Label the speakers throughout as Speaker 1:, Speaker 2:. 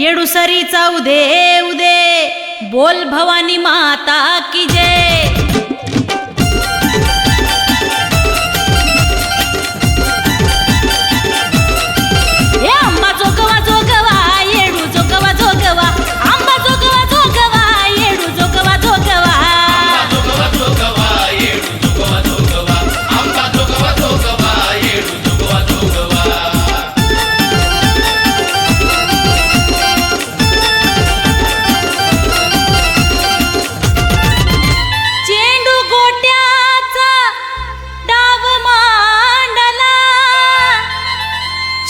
Speaker 1: येडू सरीचा उदे उदे. बोल भवानी माता की जय.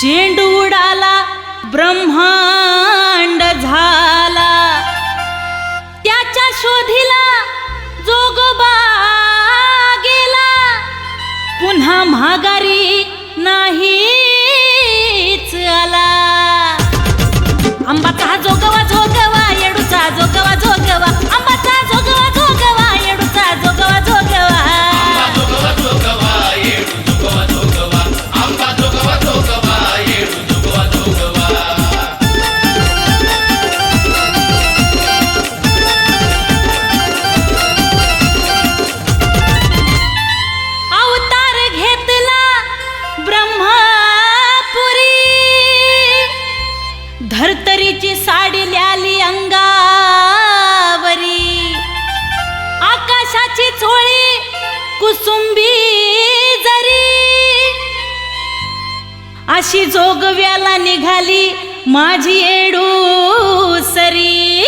Speaker 1: चेंडू उडाला ब्रह्मांड झाला. त्याच्या शोधीला जोगोबा गेला. पुन्हा महागारी नाहीच आला. आंबाचा अशी जोगव्याला निघाली माझी एडू सरी.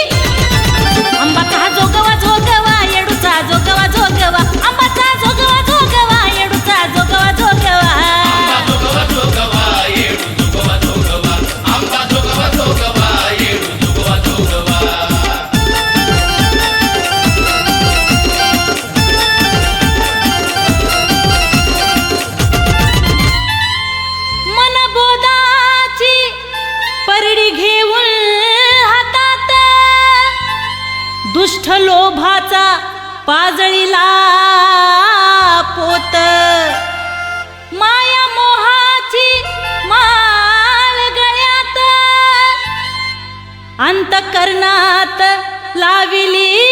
Speaker 1: मातीचा पाजळीला पोत. माया मोहाची माल गळ्यात अंतकरणात लाविली.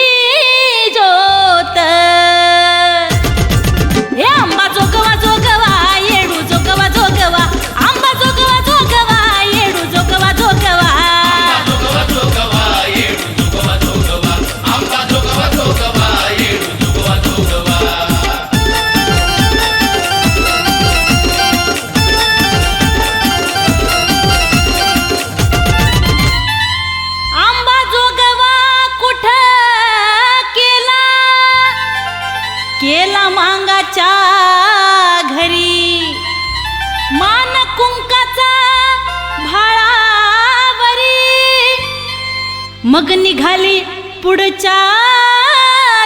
Speaker 1: मग निघाली पुढच्या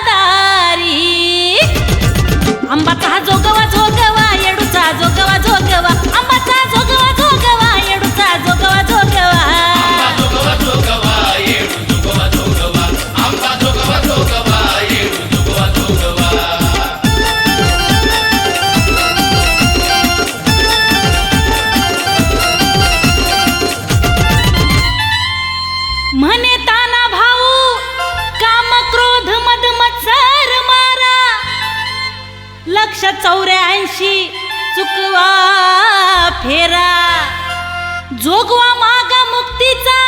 Speaker 1: दारी. आंबाचा हा जोगवा जोगवा एकशे चौऱ्याऐंशी चुकवा फेरा. जोगवा मागा मुक्तीचा